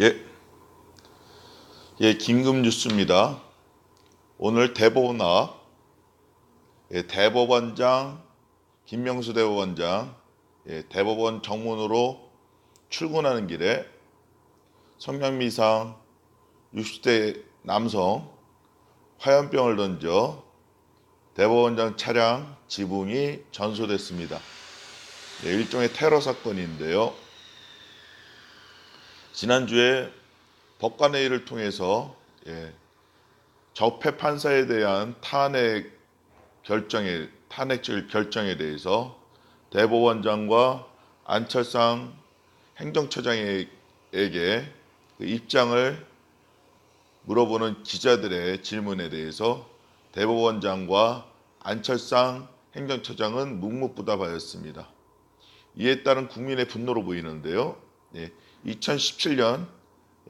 예. 예, 긴급 뉴스입니다. 오늘 대법원 앞 예, 대법원장 김명수 대법원장 예, 대법원 정문으로 출근하는 길에 성년미상 60대 남성 화염병을 던져 대법원장 차량 지붕이 전소됐습니다. 예, 일종의 테러 사건인데요. 지난주에 법관회의를 통해서 예, 적폐 판사에 대한 탄핵 결정에 탄핵질 결정에 대해서 대법원장과 안철상 행정처장에게 그 입장을 물어보는 기자들의 질문에 대해서 대법원장과 안철상 행정처장은 묵묵부답하였습니다. 이에 따른 국민의 분노로 보이는데요. 예, 2017년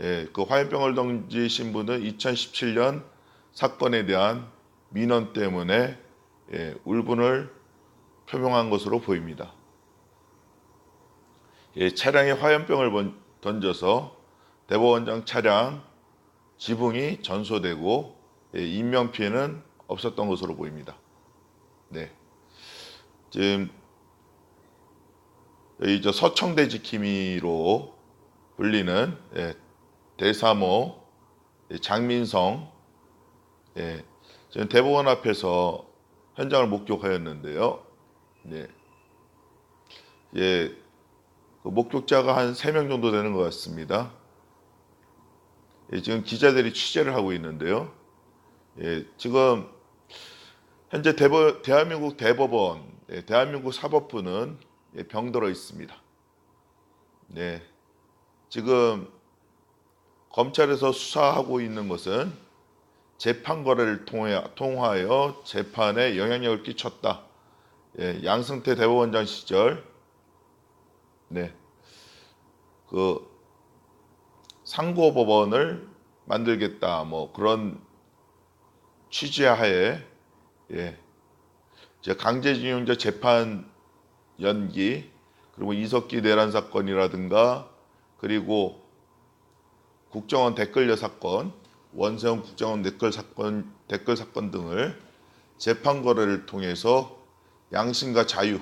예, 그 화염병을 던지신 분은 2017년 사건에 대한 민원 때문에 예, 울분을 표명한 것으로 보입니다. 예, 차량에 화염병을 던져서 대법원장 차량 지붕이 전소되고 예, 인명 피해는 없었던 것으로 보입니다. 네, 지금 여기 저 서청대 지킴이로 불리는 예, 대사모 예, 장민성 예, 지금 대법원 앞에서 현장을 목격하였는데요. 네. 예, 그 목격자가 한 3명 정도 되는 것 같습니다. 예, 지금 기자들이 취재를 하고 있는데요. 예, 지금 현재 대법, 대한민국 대법원, 예, 대한민국 사법부는 예, 병들어 있습니다. 네. 지금 검찰에서 수사하고 있는 것은 재판 거래를 통하여 재판에 영향력을 끼쳤다. 예, 양승태 대법원장 시절, 네, 그 상고 법원을 만들겠다. 뭐 그런 취지하에 예, 강제징용자 재판 연기 그리고 이석기 내란 사건이라든가 그리고 국정원 댓글녀 사건, 원세훈 국정원 댓글 사건, 댓글 사건 등을 재판 거래를 통해서 양심과 자유,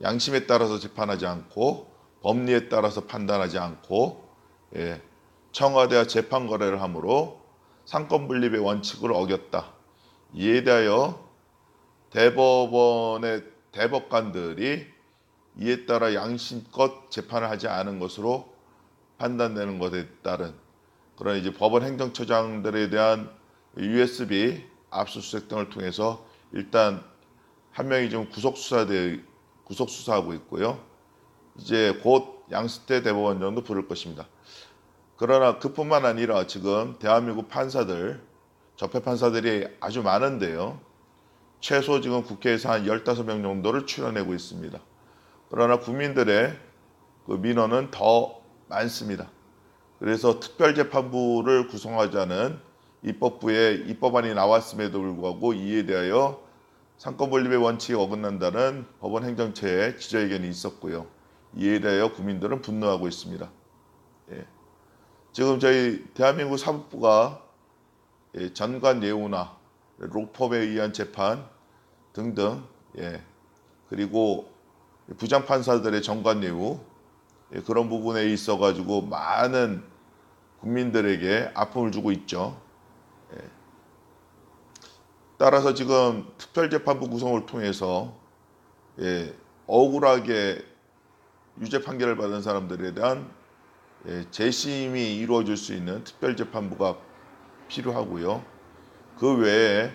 양심에 따라서 재판하지 않고 법리에 따라서 판단하지 않고 예, 청와대와 재판 거래를 함으로 상권 분립의 원칙을 어겼다. 이에 대하여 대법원의 대법관들이 이에 따라 양심껏 재판을 하지 않은 것으로 판단되는 것에 따른 그런 이제 법원 행정처장들에 대한 USB 압수수색 등을 통해서 일단 한 명이 지금 구속 수사돼 구속 수사하고 있고요. 이제 곧 양스태 대법원장도 부를 것입니다. 그러나 그뿐만 아니라 지금 대한민국 판사들 적폐 판사들이 아주 많은데요. 최소 지금 국회에서 한 15명 정도를 출연하고 있습니다. 그러나 국민들의 그 민원은 더 많습니다. 그래서 특별재판부를 구성하자는 입법부의 입법안이 나왔음에도 불구하고 이에 대하여 상권분립의 원칙이 어긋난다는 법원 행정처의 기자회견이 있었고요. 이에 대하여 국민들은 분노하고 있습니다. 예. 지금 저희 대한민국 사법부가 예, 전관 예우나 로펌에 의한 재판 등등 예, 그리고 부장판사들의 정관 예우 예, 그런 부분에 있어 가지고 많은 국민들에게 아픔을 주고 있죠. 예. 따라서 지금 특별재판부 구성을 통해서 예, 억울하게 유죄 판결을 받은 사람들에 대한 재심이 이루어질 수 있는 특별재판부가 필요하고요. 그 외에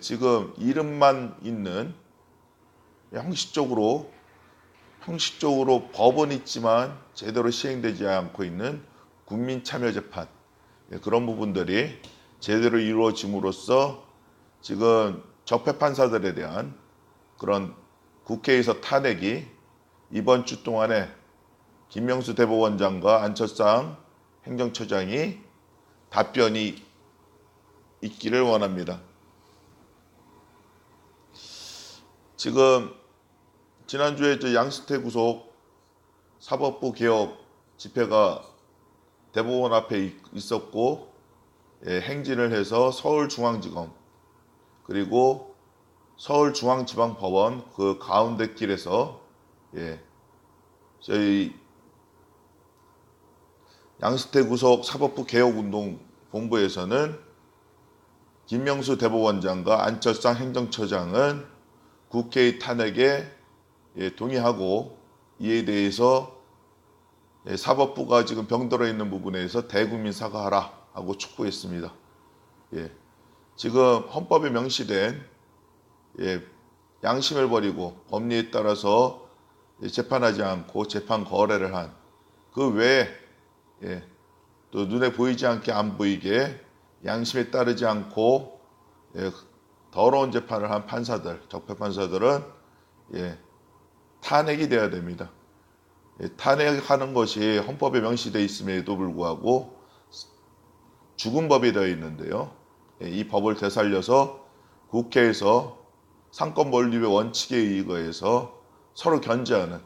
지금 이름만 있는 형식적으로 형식적으로 법은 있지만 제대로 시행되지 않고 있는 국민 참여 재판 예, 그런 부분들이 제대로 이루어짐으로써 지금 적폐 판사들에 대한 그런 국회에서 탄핵이 이번 주 동안에 김명수 대법원장과 안철상 행정처장이 답변이 있기를 원합니다. 지금 지난주에 저 양스태 구속 사법부 개혁 집회가 대법원 앞에 있- 있었고 예, 행진을 해서 서울중앙지검 그리고 서울중앙지방법원 그 가운데 길에서 예, 저희 양스태 구속 사법부 개혁운동 본부에서는 김명수 대법원장과 안철상 행정처장은 국회의 탄핵에 예, 동의하고 이에 대해서 예, 사법부가 지금 병들어 있는 부분에서 대국민 사과하라 하고 촉구했습니다. 예, 지금 헌법에 명시된 예, 양심을 버리고 법리에 따라서 예, 재판하지 않고 재판 거래를 한 그 외에 예, 또 눈에 보이지 않게 안 보이게 양심에 따르지 않고 예, 더러운 재판을 한 판사들, 적폐 판사들은 예, 탄핵이 돼야 됩니다. 예, 탄핵하는 것이 헌법에 명시되어 있음에도 불구하고 죽은 법이 되어 있는데요. 예, 이 법을 되살려서 국회에서 상권 몰입의 원칙에 의거해서 서로 견제하는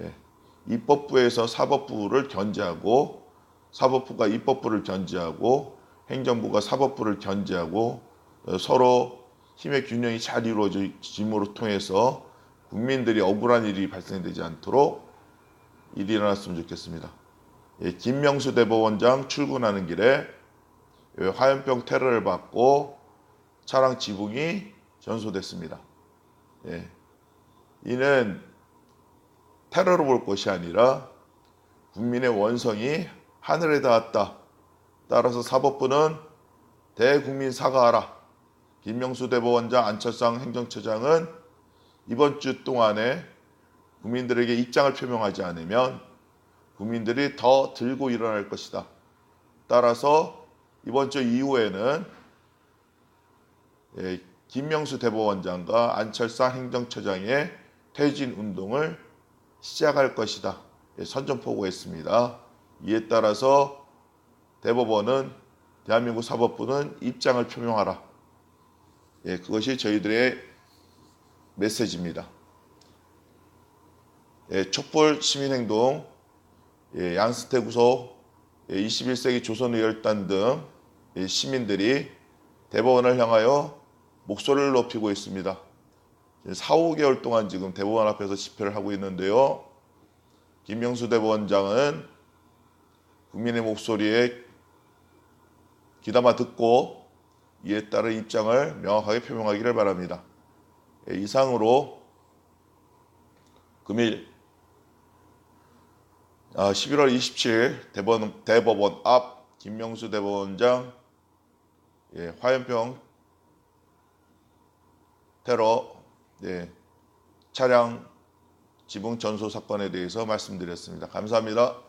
예, 입법부에서 사법부를 견제하고 사법부가 입법부를 견제하고 행정부가 사법부를 견제하고 어, 서로 힘의 균형이 잘 이루어짐으로 통해서 국민들이 억울한 일이 발생되지 않도록 일이 일어났으면 좋겠습니다. 예, 김명수 대법원장 출근하는 길에 예, 화염병 테러를 받고 차량 지붕이 전소됐습니다. 예, 이는 테러로 볼 것이 아니라 국민의 원성이 하늘에 닿았다. 따라서 사법부는 대국민 사과하라. 김명수 대법원장 안철상 행정처장은 이번 주 동안에 국민들에게 입장을 표명하지 않으면 국민들이 더 들고 일어날 것이다. 따라서 이번 주 이후에는 예, 김명수 대법원장과 안철상 행정처장의 퇴진 운동을 시작할 것이다. 예, 선전포고했습니다. 이에 따라서 대법원은 대한민국 사법부는 입장을 표명하라. 예, 그것이 저희들의 메시지입니다. 예, 촛불 시민행동, 예, 양스태 구속, 예, 21세기 조선의열단 등 예, 시민들이 대법원을 향하여 목소리를 높이고 있습니다. 4, 5개월 동안 지금 대법원 앞에서 집회를 하고 있는데요. 김명수 대법원장은 국민의 목소리에 귀담아 듣고 이에 따른 입장을 명확하게 표명하기를 바랍니다. 예, 이상으로 금일 아, 11월 27일 대법원, 대법원 앞 김명수 대법원장 예, 화염병 테러 예, 차량 지붕 전소 사건에 대해서 말씀드렸습니다. 감사합니다.